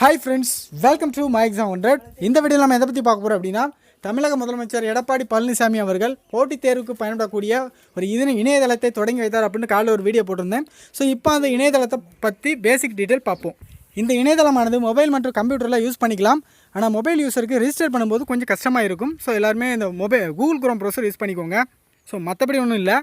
Hi friends welcome to my exam hundred இந்த video நம்ம எதை பற்றி பார்க்க போகிறோம் அப்படின்னா தமிழக முதலமைச்சர் எடப்பாடி பழனிசாமி அவர்கள் போட்டித் தேர்வுக்கு பயன்படக்கூடிய ஒரு இன இணையதளத்தை தொடங்கி வைத்தார் அப்படின்னு காலையில் ஒரு வீடியோ போட்டிருந்தேன். ஸோ இப்போ அந்த இணையதளத்தை பற்றி பேசிக் டீட்டெயில் பார்ப்போம். இந்த இணையதளமானது மொபைல் மற்றும் கம்ப்யூட்டரில் யூஸ் பண்ணிக்கலாம். ஆனால் மொபைல் யூஸருக்கு ரிஜிஸ்டர் பண்ணும்போது கொஞ்சம் கஷ்டமாக இருக்கும். ஸோ எல்லாருமே இந்த mobile Google Chrome browser use பண்ணிக்கோங்க. ஸோ மற்றபடி ஒன்றும் இல்லை.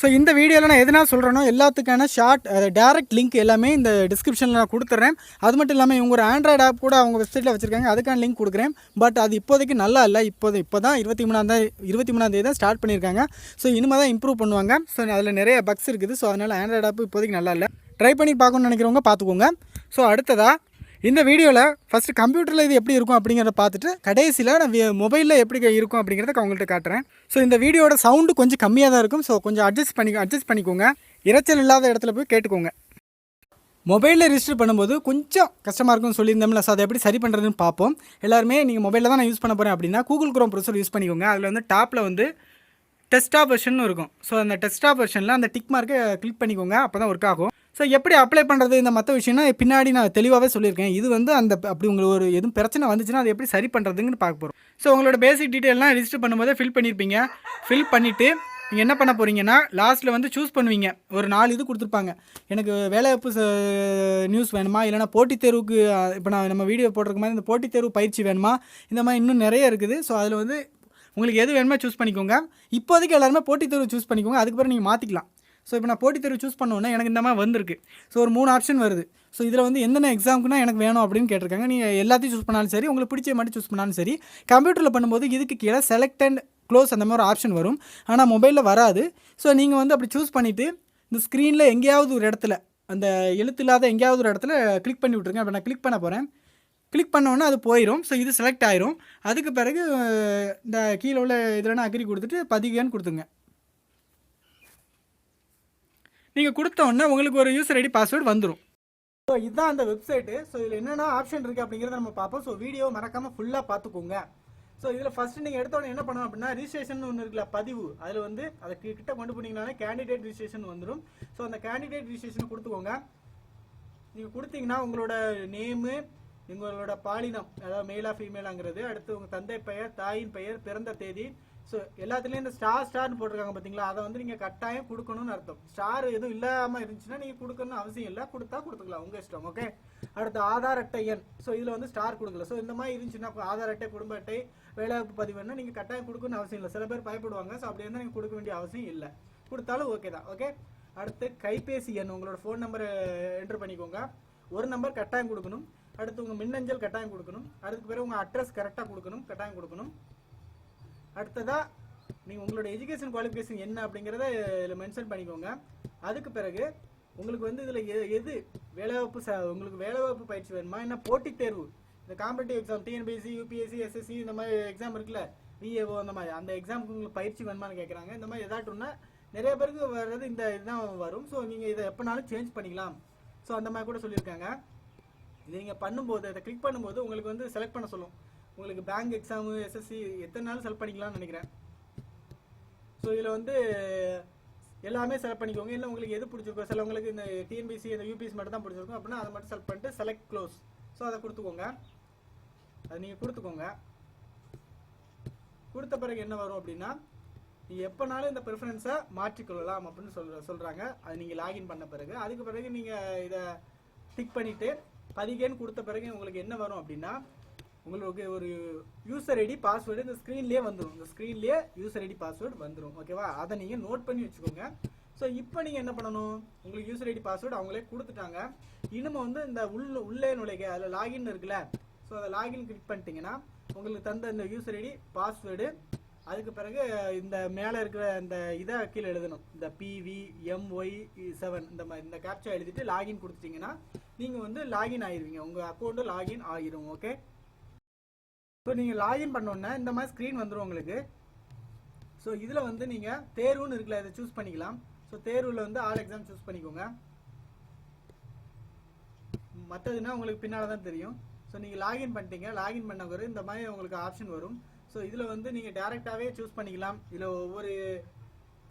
ஸோ இந்த வீடியோவில் நான் எதனால் சொல்கிறேனோ எல்லாத்துக்கான ஷார்ட் டேரக்ட் லிங்க் எல்லாமே இந்த டிஸ்கிரிப்ஷனில் நான் கொடுத்துட்றேன் அது மட்டும் இல்லாமல் இவங்க ஒரு ஆண்ட்ராய்டு ஆப் கூட அவங்க வெப்சைட்டில் வச்சுருக்காங்க. அதுக்கான லிங்க் கொடுக்குறேன். பட் அது இப்போதைக்கு நல்லா இல்லை. இப்போது இப்போ தான் இருபத்தி மூணாந்தேதி இருபத்தி மூணாந்தேதி தான் ஸ்டார்ட் பண்ணியிருக்காங்க. ஸோ இனிமேல் தான் இம்ப்ரூவ் பண்ணுவாங்க. ஸோ அதில் நிறைய பக்ஸ் இருக்குது. ஸோ அதனால் ஆண்ட்ராய்டு ஆப் இப்போதைக்கு நல்லா இல்லை. ட்ரை பண்ணி பார்க்கணும்னு நினைக்கிறவங்க பார்த்துக்கோங்க. ஸோ அடுத்ததாக இந்த வீடியோவில் ஃபஸ்ட்டு கம்ப்யூட்டரில் இது எப்படி இருக்கும் அப்படிங்கிறத பார்த்துட்டு கடைசியில் நான் மொபைலில் எப்படி இருக்கும் அப்படிங்கிறத அவங்கள்ட்ட காட்டுறேன். ஸோ இந்த வீடியோட சவுண்டு கொஞ்சம் கம்மியாக தான் இருக்கும். ஸோ கொஞ்சம் அட்ஜஸ்ட் பண்ணி அட்ஜஸ்ட் பண்ணிக்கோங்க. இரைச்சல் இல்லாத இடத்துல போய் கேட்டுக்கோங்க. மொபைலில் ரிஜிஸ்டர் பண்ணும்போது கொஞ்சம் கஷ்டமாக இருக்கும்னு சொல்லியிருந்தோம்ல. ஸோ அதை எப்படி சரி பண்ணுறதுன்னு பார்ப்போம். எல்லாருமே நீங்கள் மொபைலில் தான் நான் யூஸ் பண்ண போகிறேன் அப்படின்னா கூகுள் குரோம் ப்ரொசர் யூஸ் பண்ணிக்கோங்க. அதில் வந்து டாப்பில் வந்து டெஸ்டாப் வெர்ஷன் இருக்கும். ஸோ அந்த டெஸ்டாப் வெர்ஷனில் அந்த டிக் மார்க்கை கிளிக் பண்ணிக்கோங்க. அப்போ தான் ஒர்க் ஆகும். ஸோ எப்படி அப்ளை பண்ணுறது இந்த மற்ற விஷயம்னா பின்னாடி நான் தெளிவாகவே சொல்லியிருக்கேன். இது வந்து அந்த அப்படி உங்களுக்கு ஒரு எதுவும் பிரச்சனை வந்துச்சுன்னா அதை எப்படி சரி பண்ணுறதுன்னு பார்க்க போகிறோம் ஸோ உங்களோட பேசிக் டீட்டெயிலாம் ரிஜிஸ்டர் பண்ணும்போது ஃபில் பண்ணியிருப்பீங்க ஃபில் பண்ணிவிட்டு நீங்கள் என்ன பண்ண போகிறீங்கன்னா லாஸ்ட்டில் வந்து சூஸ் பண்ணுவீங்க. ஒரு நாலு இது கொடுத்துருப்பாங்க. எனக்கு வேலைவாய்ப்பு நியூஸ் வேணுமா? இல்லைனா போட்டித் தேர்வுக்கு இப்போ நான் நம்ம வீடியோ போட்டிருக்க மாதிரி இந்த போட்டித் தேர்வு பயிற்சி வேணுமா? இந்த மாதிரி இன்னும் நிறைய இருக்குது. ஸோ அதில் வந்து உங்களுக்கு எது வேணுமோ சூஸ் பண்ணிக்கோங்க. இப்போதைக்கு எல்லாருமே போட்டித் தேர்வு சூஸ் பண்ணிக்கோங்க. அதுக்கு நீங்கள் மாற்றிக்கலாம் ஸோ இப்போ நான் போட்டித் தேர்வு சூஸ் பண்ணோன்னே எனக்கு இந்த மாதிரி வந்திருக்கு. ஸோ ஒரு மூணு ஆப்ஷன் வருது. ஸோ இதில் வந்து என்னென்ன எக்ஸாமுக்குனா எனக்கு வேணும் அப்படின்னு கேட்டிருக்காங்க. நீங்கள் எல்லாத்தையும் சூஸ் பண்ணாலும் சரி உங்களுக்கு பிடிச்ச மட்டும் சூஸ் பண்ணாலும் சரி கம்ப்யூட்டரில் பண்ணும்போது இதுக்கு கீழே செலக்ட் அண்ட் க்ளோஸ் அந்த மாதிரி ஒரு ஆப்ஷன் வரும். ஆனால் மொபைலில் வராது. ஸோ நீங்கள் வந்து அப்படி சூஸ் பண்ணிவிட்டு இந்த ஸ்க்ரீனில் எங்கேயாவது ஒரு இடத்துல அந்த எழுத்து இல்லாத எங்கேயாவது ஒரு இடத்துல கிளிக் பண்ணி விட்ருங்க அப்போ நான் கிளிக் பண்ண போகிறேன் கிளிக் பண்ணோன்னே அது போயிடும் ஸோ இது செலக்ட் ஆயிரும். அதுக்கு பிறகு இந்த கீழே உள்ள இதில் அக்ரி கொடுத்துட்டு பதிகன்னு கொடுத்துங்க நீங்கள் கொடுத்தோன்னே உங்களுக்கு ஒரு யூசர் ஐடி பாஸ்வேர்டு வந்துடும் ஸோ இதுதான் அந்த வெப்சைட்டு ஸோ இதில் என்னென்ன ஆப்ஷன் இருக்குது அப்படிங்கிறத நம்ம பார்ப்போம். ஸோ வீடியோ மறக்காமல் ஃபுல்லாக பார்த்துக்கோங்க. ஸோ இதில் ஃபஸ்ட்டு நீங்கள் எடுத்தோடனே என்ன பண்ணணும் அப்படின்னா ரிஜிஸ்ட்ரேஷன் ஒன்று இருக்குல்ல பதிவு. அதில் வந்து அதை கிட்ட கொண்டு போனீங்கனாலே கேண்டிடேட் ரிஜிஸ்ட்ரேஷன் வந்துடும் ஸோ அந்த கேண்டிடேட் ரிஜிஸ்ட்ரேஷன் கொடுத்துக்கோங்க. நீங்கள் கொடுத்தீங்கன்னா உங்களோட நேமு உங்களோட பாலினம் அதாவது மேலா ஃபீமேலாங்கிறது அடுத்து உங்கள் தந்தை பெயர் தாயின் பெயர் பிறந்த தேதி ஸோ எல்லாத்துலேயும் இந்த ஸ்டார் ஸ்டார்னு போட்டிருக்காங்க பார்த்தீங்களா அதை வந்து நீங்கள் கட்டாயம் கொடுக்கணும்னு அர்த்தம். ஸ்டார் எதுவும் இல்லாமல் இருந்துச்சுன்னா நீங்கள் கொடுக்கணும்னு அவசியம் இல்லை. கொடுத்தா கொடுத்துக்கலாம். உங்கள் இஷ்டம் ஓகே அடுத்து ஆதார் அட்டை எண். ஸோ இதில் வந்து ஸ்டார் கொடுக்கல. ஸோ இந்த மாதிரி இருந்துச்சுன்னா ஆதார் அட்டை குடும்ப அட்டை வேலைவாய்ப்பு பதிவுன்னா நீங்கள் கட்டாயம் கொடுக்கணும்னு அவசியம் இல்லை. சில பேர் பயப்படுவாங்க. ஸோ அப்படி இருந்தால் நீங்கள் கொடுக்க வேண்டிய அவசியம் இல்லை. கொடுத்தாலும் ஓகே தான் ஓகே அடுத்து கைபேசி எண். உங்களோட ஃபோன் நம்பரை என்ட்ரு பண்ணிக்கோங்க. ஒரு நம்பர் கட்டாயம் கொடுக்கணும். அடுத்து உங்கள் மின்னஞ்சல் கட்டாயம் கொடுக்கணும். அதுக்கு பிறகு உங்கள் அட்ரஸ் கரெக்டாக கொடுக்கணும். கட்டாயம் கொடுக்கணும். அடுத்ததா நீங்கள் உங்களோட எஜுகேஷன் குவாலிஃபிகேஷன் என்ன அப்படிங்கிறத இதில் மென்ஷன் பண்ணிக்கோங்க. அதுக்கு பிறகு உங்களுக்கு வந்து இதில் எது வேலைவாய்ப்பு ச உங்களுக்கு வேலைவாய்ப்பு பயிற்சி வேணுமா? என்ன போட்டித் தேர்வு? இந்த competitive exam TNPSC UPSC SSC இந்த மாதிரி எக்ஸாம் இருக்குல்ல? விஏஓ அந்த மாதிரி. அந்த எக்ஸாமுக்கு உங்களுக்கு பயிற்சி வேணுமான்னு கேட்குறாங்க இந்த மாதிரி ஏதாட்டும்னா நிறைய பேருக்கு வர்றது இந்த இதுதான் வரும். ஸோ நீங்கள் இதை எப்போனாலும் சேஞ்ச் பண்ணிக்கலாம். ஸோ அந்த மாதிரி கூட சொல்லியிருக்காங்க. நீங்கள் பண்ணும்போது அதை கிளிக் பண்ணும்போது உங்களுக்கு வந்து செலக்ட் பண்ண சொல்லும். உங்களுக்கு பேங்க் எக்ஸாமு எஸ்எஸ்சி எத்தனை நாள் செலக்ட் பண்ணிக்கலாம்னு நினைக்கிறேன். ஸோ இதில் வந்து எல்லாமே செலக்ட் பண்ணிக்கோங்க. இல்லை உங்களுக்கு எது பிடிச்சிருக்கோ சிலவங்களுக்கு இந்த டிஎன்பிசி இந்த யூபிஎஸ் மட்டும் தான் பிடிச்சிருக்கும். அப்படின்னா அதை மட்டும் செலக்ட் பண்ணிட்டு செலக்ட் க்ளோஸ் ஸோ அதை கொடுத்துக்கோங்க. அது நீங்கள் கொடுத்துக்கோங்க. கொடுத்த பிறகு என்ன வரும் அப்படின்னா நீ எப்போனாலும் இந்த ப்ரிஃபரன்ஸை மாற்றிக்கொள்ளலாம் அப்படின்னு சொல்ற சொல்கிறாங்க அது நீங்கள் லாகின் பண்ண பிறகு அதுக்கு பிறகு நீங்கள் இதை டிக் பண்ணிவிட்டு பதிகேன்னு கொடுத்த பிறகு உங்களுக்கு என்ன வரும் அப்படின்னா உங்களுக்கு ஒரு யூசர் ஐடி பாஸ்வேர்டு இந்த ஸ்க்ரீன்லேயே வந்துடும் இந்த ஸ்க்ரீன்லேயே யூசர் ஐடி பாஸ்வேர்டு வந்துடும் ஓகேவா அதை நீங்கள் நோட் பண்ணி வச்சுக்கோங்க. ஸோ இப்போ நீங்கள் என்ன பண்ணணும்? உங்களுக்கு யூசர் ஐடி பாஸ்வேர்டு அவங்களே கொடுத்துட்டாங்க. இனிமே வந்து இந்த உள்ள உள்ளே நுழைக்க அதில் லாகின் இருக்குல்ல. ஸோ அதை லாகின் கிளிக் பண்ணிட்டீங்கன்னா உங்களுக்கு தந்த இந்த யூசர் ஐடி பாஸ்வேர்டு அதுக்கு பிறகு இந்த மேலே இருக்கிற இந்த இதை கீழே எழுதணும். இந்த பிவி எம்ஒய் செவன் இந்த மாதிரி இந்த கேப்சா எழுதிட்டு லாகின் கொடுத்துட்டிங்கன்னா நீங்கள் வந்து லாகின் ஆயிடுவீங்க உங்கள் அக்கௌண்ட்டு லாகின் ஆகிரும் ஓகே ஸோ நீங்கள் லாகின் பண்ணோன்னா இந்த மாதிரி ஸ்க்ரீன் வந்துடும் உங்களுக்கு. ஸோ இதில் வந்து நீங்கள் தேர்வுன்னு இருக்குல்ல இதை சூஸ் பண்ணிக்கலாம். ஸோ தேர்வில் வந்து ஆல் எக்ஸாம் சூஸ் பண்ணிக்கோங்க. மற்றதுன்னா உங்களுக்கு பின்னால் தான் தெரியும். ஸோ நீங்கள் லாகின் பண்ணிட்டீங்க. லாகின் பண்ண பிறகு இந்த மாதிரி உங்களுக்கு ஆப்ஷன் வரும். ஸோ இதில் வந்து நீங்கள் டேரெக்டாகவே சூஸ் பண்ணிக்கலாம். இதில் ஒவ்வொரு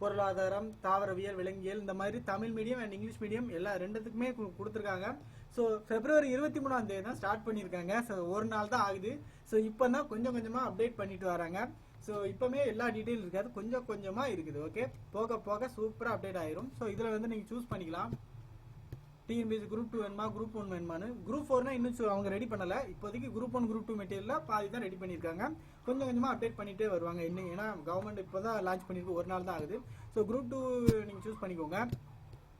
பொருளாதாரம் தாவரவியல் விலங்கியல் இந்த மாதிரி Tamil medium and English medium எல்லா ரெண்டுத்துக்குமே கொடுத்துருக்காங்க. ஸோ பிப்ரவரி இருபத்தி மூணாம் தேதி தான் ஸ்டார்ட் பண்ணியிருக்காங்க. ஸோ ஒரு நாள் தான் ஆகுது. ஸோ இப்போ தான் கொஞ்சம் கொஞ்சமாக அப்டேட் பண்ணிட்டு வராங்க. ஸோ இப்போமே எல்லா டீட்டெயில் இருக்காது. கொஞ்சம் கொஞ்சமாக இருக்குது ஓகே போக போக சூப்பராக அப்டேட் ஆயிரும். ஸோ இதில் வந்து நீங்கள் சூஸ் பண்ணிக்கலாம். டிஎன்பிஎஸ்சி குரூப் டூ வேணுமா? குரூப் ஒன் வேணுமான்னு. குரூப் ஃபோர்னா இன்னும் அவங்க ரெடி பண்ணல. இப்போதைக்கு குரூப் ஒன் குரூப் டூ மெட்டீரியலில் பாதி தான் ரெடி பண்ணியிருக்காங்க. கொஞ்சம் கொஞ்சமாக அப்டேட் பண்ணிட்டே வருவாங்க. இன்னும் ஏன்னா கவர்மெண்ட் இப்போ தான் லான்ச் பண்ணியிருக்கு. ஒரு நாள் தான் ஆகுது. ஸோ குரூப் டூ நீங்கள் சூஸ் பண்ணிக்கோங்க.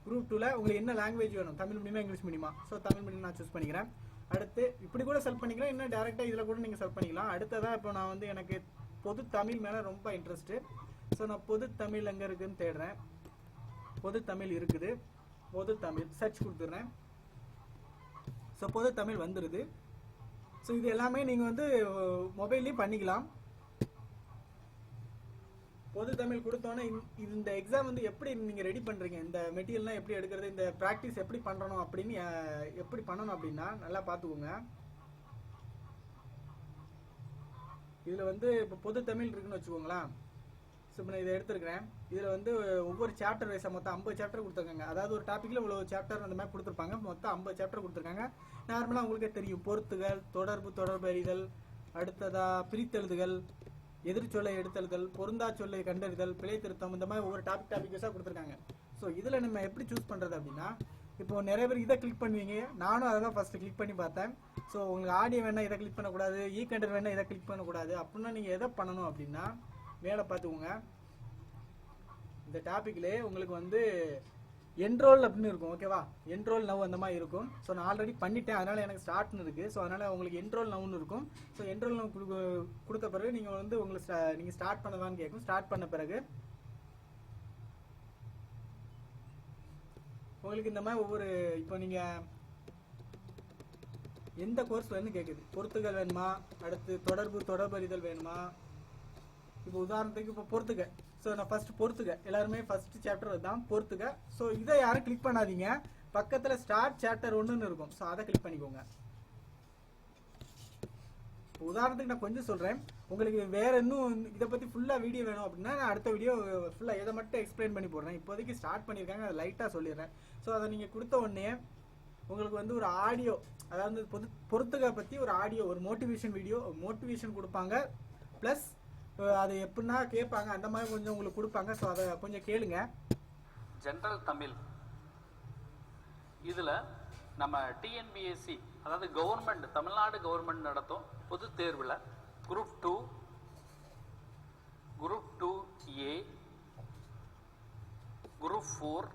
குரூப் டூவில் உங்களுக்கு என்ன லாங்குவேஜ் வேணும்? தமிழ் மீடியமா இங்கிலீஷ் மீடியமா ஸோ தமிழ் மீடியம் நான் சூஸ் பண்ணிக்கிறேன். அடுத்து இப்படி கூட செலக்ட் பண்ணிக்கலாம். இன்னும் டேரெக்டாக இதில் கூட நீங்கள் செலக்ட் பண்ணிக்கலாம். அடுத்ததாக இப்போ நான் வந்து எனக்கு பொது தமிழ் மேலே ரொம்ப இன்ட்ரெஸ்ட்டு ஸோ நான் பொது தமிழ் எங்கே இருக்குதுன்னு தேடுறேன். பொது தமிழ் இருக்குது. பொது தமிழ் சர்ச் கொடுத்துட்றேன். ஸோ பொது தமிழ் வந்துடுது ஸோ இது எல்லாமே நீங்கள் வந்து மொபைல்லையும் பண்ணிக்கலாம். பொது தமிழ் கொடுத்தோன்னே இந்த- இந்த எக்ஸாம் வந்து எப்படி நீங்கள் ரெடி பண்ணுறீங்க இந்த மெட்டீரியல்லாம் எப்படி எடுக்கிறது? இந்த ப்ராக்டிஸ் எப்படி பண்ணணும் அப்படின்னு எப்படி பண்ணணும் அப்படின்னா நல்லா பார்த்துக்கோங்க. இதில் வந்து இப்போ பொது தமிழ் இருக்குன்னு வச்சுக்கோங்களேன். ஸோ இப்போ நான் இதை எடுத்துருக்கிறேன். இதில் வந்து ஒவ்வொரு சாப்டர் வைஸாக மொத்தம் ஐம்பது சாப்டர் கொடுத்துருக்காங்க. அதாவது ஒரு டாப்பிக்கில் இவ்வளோ சாப்டர் அந்த மாதிரி கொடுத்துருப்பாங்க. மொத்தம் ஐம்பது சாப்டர் கொடுத்துருக்காங்க. நார்மலாக உங்களுக்கே தெரியும். பொருத்துகள் தொடர்பு தொடர்பு அறிதல் அடுத்ததா பிரித்தெழுதுகள் எதிர்ச்சொல்லை எடுத்தல்கள் பொருந்தா சொல்லை கண்டறிதல் பிழை திருத்தம் இந்த மாதிரி ஒவ்வொரு டாபிக் டாபிக் வைஸாக கொடுத்துருக்காங்க. ஸோ இதில் நம்ம எப்படி சூஸ் பண்ணுறது அப்படின்னா இப்போ நிறைய பேர் இதை கிளிக் பண்ணுவீங்க. நானும் அதை தான் ஃபஸ்ட்டு கிளிக் பண்ணி பார்த்தேன். ஸோ உங்களுக்கு ஆடியோ வேணால் இதை கிளிக் பண்ணக்கூடாது ஈ கண்டர் வேணால் இதை கிளிக் பண்ணக்கூடாது. அப்படின்னா நீங்கள் எதை பண்ணணும் அப்படின்னா மேலே பார்த்துக்கோங்க இந்த டாப்பிக்லேயே உங்களுக்கு வந்து என்ரோல் அப்படின்னு இருக்கும் ஓகேவா என்ரோல் நவ் அந்த மாதிரி இருக்கும். ஸோ நான் ஆல்ரெடி பண்ணிட்டேன். அதனால் எனக்கு ஸ்டார்ட்னு இருக்குது ஸோ அதனால் உங்களுக்கு என்ரோல் நவ்னு இருக்கும். ஸோ என்ரோல் நவ் கொடுத்த பிறகு நீங்கள் வந்து உங்களுக்கு நீங்கள் ஸ்டார்ட் பண்ணதான்னு கேட்கும். ஸ்டார்ட் பண்ண பிறகு உங்களுக்கு இந்த மாதிரி ஒவ்வொரு இப்போ நீங்கள் எந்த கோர்ஸ் வேணும்னு கேட்குது பொறுத்துகள் வேணுமா? அடுத்து தொடர்பு தொடர்பறிதல் வேணுமா? இப்போ உதாரணத்துக்கு இப்போ பொறுத்துக்க. ஸோ நான் ஃபர்ஸ்ட் பொறுத்துக்க. எல்லாருமே ஃபர்ஸ்ட் சாப்டர் தான் பொறுத்துக்க. ஸோ இதை யாரும் கிளிக் பண்ணாதீங்க. பக்கத்தில் ஸ்டார்ட் சாப்டர் ஒன்றுன்னு இருக்கும். ஸோ அதை கிளிக் பண்ணிக்கோங்க. உதாரணத்துக்கு நான் கொஞ்சம் சொல்கிறேன் உங்களுக்கு வேற இன்னும் இதை பற்றி ஃபுல்லாக வீடியோ வேணும் அப்படின்னா நான் அடுத்த வீடியோ ஃபுல்லாக இதை மட்டும் எக்ஸ்பிளைன் பண்ணி போடுறேன். இப்போதைக்கு ஸ்டார்ட் பண்ணியிருக்காங்க. அதை லைட்டாக சொல்லிடுறேன். ஸோ அதை நீங்கள் கொடுத்த உடனே உங்களுக்கு வந்து ஒரு ஆடியோ அதாவது பொது பொறுத்துக்க பற்றி ஒரு ஆடியோ ஒரு மோட்டிவேஷன் வீடியோ மோட்டிவேஷன் கொடுப்பாங்க. ப்ளஸ் அது எப்படின்னா கேட்பாங்க அந்த மாதிரி கொஞ்சம் உங்களுக்கு கொடுப்பாங்க. ஸோ அதை கொஞ்சம் கேளுங்க. ஜென்ரல் தமிழ் இதில் நம்ம டிஎன்பிஎஸ்சி அதாவது கவர்மெண்ட் தமிழ்நாடு கவர்மெண்ட் நடத்தும் பொது தேர்வில் group two group two A group four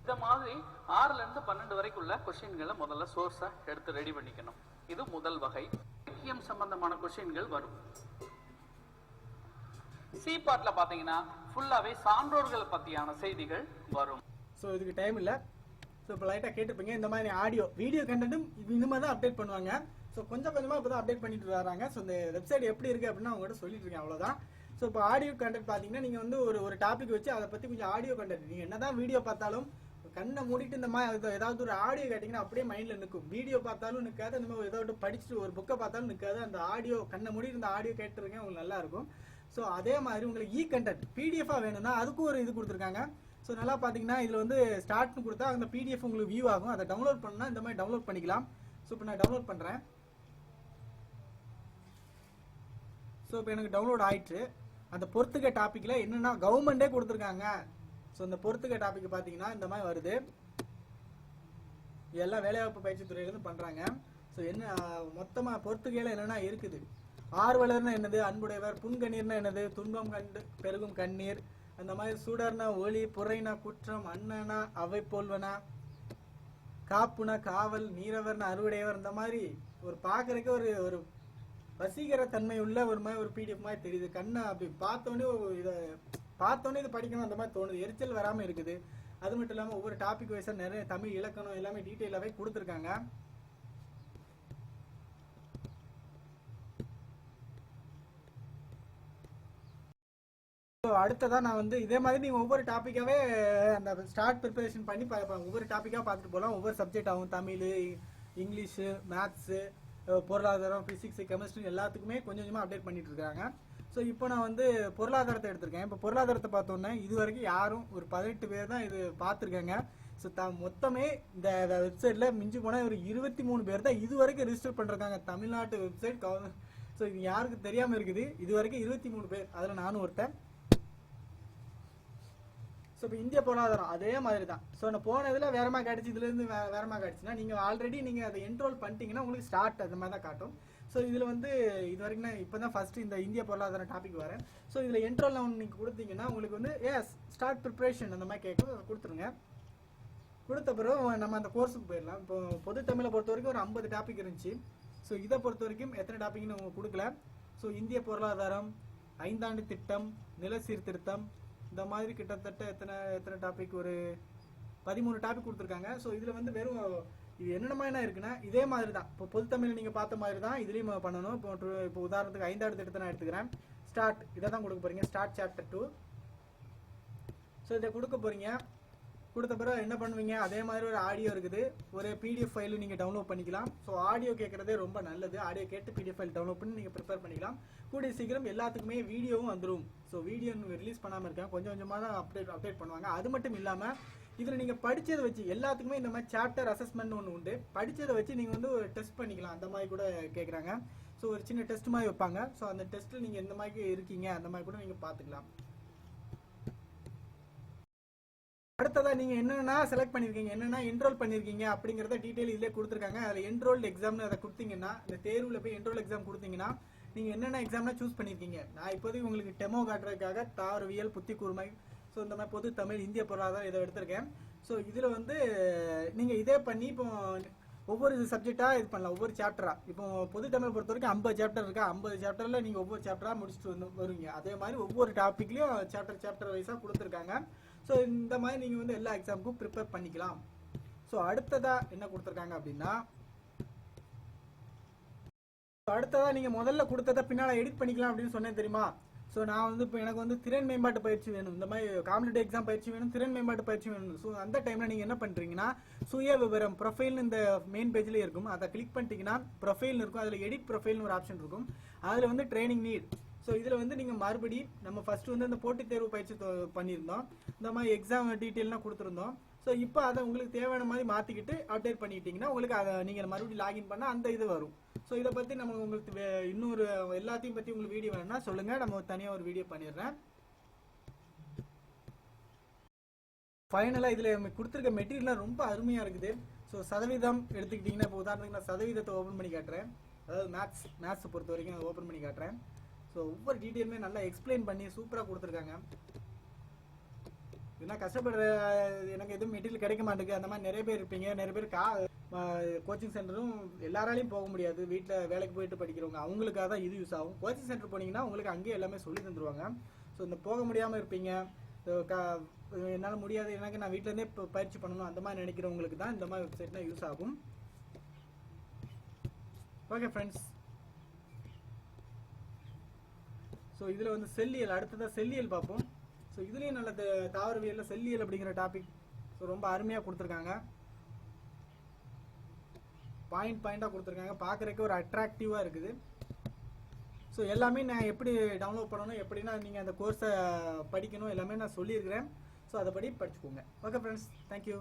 இந்த மாதிரி ஆறுல இருந்து பன்னெண்டு வரைக்குள்ள கொஸ்டின்களை முதல்ல சோர்ஸை எடுத்து ரெடி பண்ணிக்கணும். இது முதல் வகை. இலக்கியம் சம்பந்தமான கொஸ்டின்கள் வரும். சி பார்ட்ல பாத்தீங்கன்னா ஃபுல்லாவே சான்றோர்கள் பத்தியான செய்திகள் வரும். ஸோ இதுக்கு டைம் இல்லை. ஸோ இப்போ லைட்டாக கேட்டுப்பீங்க. இந்த மாதிரி ஆடியோ வீடியோ கண்டென்ட்டும் இனிமேல் தான் அப்டேட் பண்ணுவாங்க. ஸோ கொஞ்சம் கொஞ்சமாக இப்போ தான் அப்டேட் பண்ணிட்டு வராங்க. ஸோ இந்த வெப்சைட் எப்படி இருக்குது அப்படின்னு அவங்ககிட்ட சொல்லிட்டு இருக்கேன். அவ்வளோதான் ஸோ இப்போ ஆடியோ கண்டென்ட் பார்த்தீங்கன்னா நீங்கள் வந்து ஒரு ஒரு டாபிக் வச்சு அதை பற்றி கொஞ்சம் ஆடியோ கண்டென்ட் நீங்கள் என்னதான் வீடியோ பார்த்தாலும் கண்ணை மூடிட்டு இந்த மாதிரி ஏதாவது ஒரு ஆடியோ கேட்டிங்கன்னா அப்படியே மைண்டில் நிற்கும். வீடியோ பார்த்தாலும் நிற்காது இந்த மாதிரி ஏதாவது படிச்சுட்டு ஒரு புக்கை பார்த்தாலும் நிற்காது அந்த ஆடியோ கண்ணை மூடி இந்த ஆடியோ கேட்டுருக்கேன். உங்களுக்கு நல்லாயிருக்கும் ஸோ அதே மாதிரி உங்களுக்கு இ கண்டென்ட் பிடிஎஃபாக வேணும்னா அதுக்கும் ஒரு இது கொடுத்துருக்காங்க. ஸோ நல்லா பார்த்தீங்கன்னா இதில் வந்து ஸ்டார்ட்னு கொடுத்தா அந்த பிடிஎஃப் உங்களுக்கு வியூ ஆகும். அதை டவுன்லோட் பண்ணால் இந்த மாதிரி டவுன்லோட் பண்ணிக்கலாம். ஸோ இப்போ நான் டவுன்லோட் பண்ணுறேன் ஸோ இப்போ எனக்கு டவுன்லோட் ஆயிடுச்சு அந்த பொறுத்துக்க டாப்பிக்கில் என்னென்னா கவர்மெண்ட்டே கொடுத்துருக்காங்க. ஸோ இந்த பொறுத்துக்க டாபிக் பார்த்தீங்கன்னா இந்த மாதிரி வருது. எல்லாம் வேலைவாய்ப்பு பயிற்சி துறையிலேருந்து பண்ணுறாங்க ஸோ என்ன மொத்தமாக பொறுத்துக்கையில் என்னென்னா இருக்குது? ஆர்வலர்னா என்னது? அன்புடையவர் புன்கண்ணீர்னா என்னது? துன்பம் கண்டு பெருகும் கண்ணீர். அந்த மாதிரி சூடர்னா ஒளி புறைனா குற்றம் அண்ணனா அவை போல்வனா. காப்புனா காவல் நீரவர்னா அறுவடையவர். இந்த மாதிரி ஒரு பார்க்கறதுக்கு ஒரு ஒரு வசீகர தன்மை உள்ள ஒரு மாதிரி ஒரு பிடிஎஃப் மாதிரி தெரியுது. கண்ணை அப்படி பார்த்தோன்னே இதை பார்த்தோன்னே இது படிக்கணும் அந்த மாதிரி தோணுது. எரிச்சல் வராமல் இருக்குது. அது மட்டும் இல்லாமல் ஒவ்வொரு டாபிக் வைஸாக நிறைய தமிழ் இலக்கணம் எல்லாமே டீட்டெயிலாகவே கொடுத்துருக்காங்க. அடுத்ததாக நான் வந்து இதே மாதிரி நீங்கள் ஒவ்வொரு டாப்பிக்காகவே அந்த ஸ்டார்ட் ப்ரிப்பரேஷன் பண்ணி பா- ஒவ்வொரு டாப்பிக்காக பார்த்துட்டு போகலாம் ஒவ்வொரு சப்ஜெக்ட் ஆகும் தமிழ் இங்கிலீஷு மேத்ஸு பொருளாதாரம் ஃபிசிக்ஸு கெமிஸ்ட்ரி எல்லாத்துக்குமே கொஞ்சம் கொஞ்சமாக அப்டேட் பண்ணிட்டு இருக்காங்க. ஸோ இப்போ நான் வந்து பொருளாதாரத்தை எடுத்திருக்கேன். இப்போ பொருளாதாரத்தை பார்த்தோன்னே இது வரைக்கும் யாரும் ஒரு பதினெட்டு பேர் தான் இது பார்த்துருக்காங்க. ஸோ த மொத்தமே இந்த வெப்சைட்டில் மிஞ்சி போனால் ஒரு இருபத்தி மூணு பேர் தான் இது வரைக்கும் ரிஜிஸ்டர் பண்ணுறாங்க தமிழ்நாட்டு வெப்சைட் ஸோ இது யாருக்கு தெரியாமல் இருக்குது. இது வரைக்கும் இருபத்தி மூணு பேர். அதில் நானும் ஒருத்தன். ஸோ இப்போ இந்திய பொருளாதாரம் அதே மாதிரி தான் ஸோ நான் போனதில் இதில் வேறமா காட்டுச்சு இதுலேருந்து வே மாதிரி ஆயிடுச்சுன்னா நீங்கள் ஆல்ரெடி நீங்கள் அதை என்ரோல் பண்ணிட்டீங்கன்னா உங்களுக்கு ஸ்டார்ட் அந்த மாதிரி தான் காட்டும். ஸோ இதில் வந்து இது வரைக்கும் நான் இப்போ தான் ஃபஸ்ட்டு இந்த இந்திய பொருளாதாரம் டாபிக் வரேன். ஸோ இதில் என்ரோல் நீங்கள் கொடுத்தீங்கன்னா உங்களுக்கு வந்து எஸ் ஸ்டார்ட் ப்ரிப்ரேஷன் அந்த மாதிரி கேட்கும். அதை கொடுத்துருங்க. கொடுத்த பிறகு நம்ம அந்த கோர்ஸுக்கு போயிடலாம். இப்போ பொது தமிழை பொறுத்த வரைக்கும் ஒரு ஐம்பது டாபிக் இருந்துச்சு. ஸோ இதை பொறுத்த வரைக்கும் எத்தனை டாபிக்னு உங்களுக்கு கொடுக்கல. ஸோ இந்திய பொருளாதாரம் ஐந்தாண்டு திட்டம் நில சீர்திருத்தம் இந்த மாதிரி கிட்டத்தட்ட எத்தனை எத்தனை டாபிக் ஒரு பதிமூணு டாபிக் கொடுத்துருக்காங்க. ஸோ இதில் வந்து வெறும் இது என்னென்ன என்ன இருக்குன்னா இதே மாதிரி தான் இப்போ பொதுத்தமிழ் நீங்கள் பார்த்த மாதிரி தான் இதுலேயும் பண்ணணும். இப்போ இப்போ உதாரணத்துக்கு ஐந்தாவது திட்டத்தை நான் எடுத்துக்கிறேன். ஸ்டார்ட் இதை தான் கொடுக்க போகிறீங்க ஸ்டார்ட் சாப்டர் டூ ஸோ இதை கொடுக்க போகிறீங்க கொடுத்த பிறகு என்ன பண்ணுவீங்க? அதே மாதிரி ஒரு ஆடியோ இருக்குது. ஒரு பிடிஎஃப் ஃபைலும் நீங்கள் டவுன்லோட் பண்ணிக்கலாம். ஸோ ஆடியோ கேட்குறதே ரொம்ப நல்லது. ஆடியோ கேட்டு பிடிஎஃப் ஃபைல் டவுன்லோட் பண்ணி நீங்கள் ப்ரிப்பேர் பண்ணிக்கலாம். கூடிய சீக்கிரம் எல்லாத்துக்குமே வீடியோவும் வந்துடும் ஸோ வீடியோ ரிலீஸ் பண்ணாமல் இருக்கேன். கொஞ்சம் கொஞ்சமாக தான் அப்டேட் அப்டேட் பண்ணுவாங்க. அது மட்டும் இல்லாமல் இதில் நீங்கள் படித்ததை வச்சு எல்லாத்துக்குமே இந்த மாதிரி சாப்டர் அசஸ்மெண்ட் ஒன்று உண்டு. படித்ததை வச்சு நீங்கள் வந்து ஒரு டெஸ்ட் பண்ணிக்கலாம். அந்த மாதிரி கூட கேட்குறாங்க ஸோ ஒரு சின்ன டெஸ்ட் மாதிரி வைப்பாங்க. ஸோ அந்த டெஸ்ட்டில் நீங்கள் எந்த மாதிரி இருக்கீங்க. அந்த மாதிரி கூட நீங்கள் பார்த்துக்கலாம். அடுத்ததா நீங்க என்னென்னா செலக்ட் பண்ணிருக்கீங்க என்னென்னா என்ரோல் பண்ணிருக்கீங்க அப்படிங்கறத டீடைல் இதுல கொடுத்துருக்காங்க. அதுல என்ரோல்டு எக்ஸாம்னு அதை கொடுத்தீங்கன்னா இந்த தேர்வுல போய் என்ரோல் எக்ஸாம் கொடுத்தீங்கன்னா நீங்க என்னென்ன எக்ஸாம்னா சூஸ் பண்ணிருக்கீங்க? நான் இப்போதைக்கு உங்களுக்கு டெமோ காட்டுறதுக்காக தாவரவியல் புத்தி கூர்மை ஸோ இந்த மாதிரி பொது தமிழ் இந்திய பொருளாதாரம் இதை எடுத்திருக்கேன். ஸோ இதுல வந்து நீங்க இதே பண்ணி இப்போ ஒவ்வொரு சப்ஜெக்டா இது பண்ணலாம் ஒவ்வொரு சாப்டரா இப்போ பொது தமிழ் பொறுத்த வரைக்கும் ஐம்பது சாப்டர் இருக்கா? ஐம்பது சாப்டர்ல நீங்க ஒவ்வொரு சாப்டரா முடிச்சுட்டு வந்து வருவீங்க. அதே மாதிரி ஒவ்வொரு டாபிக்லயும் சாப்டர் சாப்டர் வைஸா கொடுத்துருக்காங்க. ஸோ இந்த மாதிரி நீங்கள் வந்து எல்லா எக்ஸாமுக்கும் ப்ரிப்பேர் பண்ணிக்கலாம். ஸோ அடுத்ததாக என்ன கொடுத்துருக்காங்க அப்படின்னா அடுத்ததாக நீங்கள் முதல்ல கொடுத்ததை பின்னால் எடிட் பண்ணிக்கலாம் அப்படின்னு சொன்னேன் தெரியுமா? ஸோ நான் வந்து இப்போ எனக்கு வந்து திறன் மேம்பாட்டு பயிற்சி வேணும். இந்த மாதிரி காம்படிட்டிவ் எக்ஸாம் பயிற்சி வேணும் திறன் மேம்பாட்டு பயிற்சி வேணும். ஸோ அந்த டைமில் நீங்கள் என்ன பண்ணுறீங்கன்னா சுய விவரம் ப்ரொஃபைல்னு இந்த மெயின் பேஜ்லேயே இருக்கும். அதை கிளிக் பண்ணிட்டீங்கன்னா ப்ரொஃபைல்னு இருக்கும். அதில் எடிட் ப்ரொஃபைல்னு ஒரு ஆப்ஷன் இருக்கும். அதில் வந்து ட்ரைனிங் நீட் ஸோ இதில் வந்து நீங்கள் மறுபடி நம்ம ஃபர்ஸ்ட் வந்து அந்த போட்டித் தேர்வு பயிற்சி பண்ணியிருந்தோம். இந்த மாதிரி எக்ஸாம் டீட்டெயிலாம் கொடுத்துருந்தோம். ஸோ இப்போ அதை உங்களுக்கு தேவையான மாதிரி மாற்றிக்கிட்டு அப்டேட் பண்ணிக்கிட்டீங்கன்னா உங்களுக்கு அதை நீங்கள் மறுபடியும் லாகின் பண்ணால் அந்த இது வரும். ஸோ இதை பற்றி நம்ம உங்களுக்கு வே- இன்னொரு எல்லாத்தையும் பற்றி உங்களுக்கு வீடியோ வேணும்னா சொல்லுங்கள் நம்ம தனியாக ஒரு வீடியோ பண்ணிடுறேன். ஃபைனலாக இதில் கொடுத்துருக்க மெட்டீரியல்லாம் ரொம்ப அருமையாக இருக்குது. ஸோ சதவீதம் எடுத்துக்கிட்டிங்கன்னா இப்போ உதாரணத்துக்கு நான் சதவீதத்தை ஓப்பன் பண்ணி காட்டுறேன். அதாவது மேத்ஸ் மேத்ஸை பொறுத்த வரைக்கும் ஓப்பன் பண்ணி காட்டுறேன். ஸோ ஒவ்வொரு டீட்டெயிலுமே நல்லா எக்ஸ்பிளைன் பண்ணி சூப்பராக கொடுத்துருக்காங்க. ஏன்னா கஷ்டப்படுற எனக்கு எதுவும் மெட்டீரியல் கிடைக்க மாட்டேங்குது. அந்த மாதிரி நிறைய பேர் இருப்பீங்க. நிறைய பேர் கா கோச்சிங் சென்டரும் எல்லாராலையும் போக முடியாது. வீட்டில் வேலைக்கு போயிட்டு படிக்கிறவங்க. அவங்களுக்காக தான் இது யூஸ் ஆகும். கோச்சிங் சென்டர் போனீங்கன்னா உங்களுக்கு அங்கேயே எல்லாமே சொல்லி தந்துருவாங்க. ஸோ இந்த போக முடியாமல் இருப்பீங்க. என்னால் முடியாது. எனக்கு நான் வீட்டிலேருந்தே இப்போ பயிற்சி பண்ணணும். அந்த மாதிரி நினைக்கிறவங்களுக்கு தான் இந்த மாதிரி வெப்சைட்னா யூஸ் ஆகும். ஓகே ஃப்ரெண்ட்ஸ் ஸோ இதில் வந்து செல்லியல் அடுத்ததாக செல்லியல் பார்ப்போம். ஸோ இதுலேயும் நல்ல தாவரவியலில் செல்லியல் அப்படிங்கிற டாபிக் ஸோ ரொம்ப அருமையாக கொடுத்துருக்காங்க. பாயிண்ட் பாயிண்டாக கொடுத்துருக்காங்க. பார்க்குறக்கு ஒரு அட்ராக்டிவாக இருக்குது. ஸோ எல்லாமே நான் எப்படி டவுன்லோட் பண்ணணும் எப்படின்னா நீங்கள் அந்த கோர்ஸை படிக்கணும் எல்லாமே நான் சொல்லியிருக்கிறேன். ஸோ அதை படி படிச்சுக்கோங்க ஓகே ஃப்ரெண்ட்ஸ் தேங்க்யூ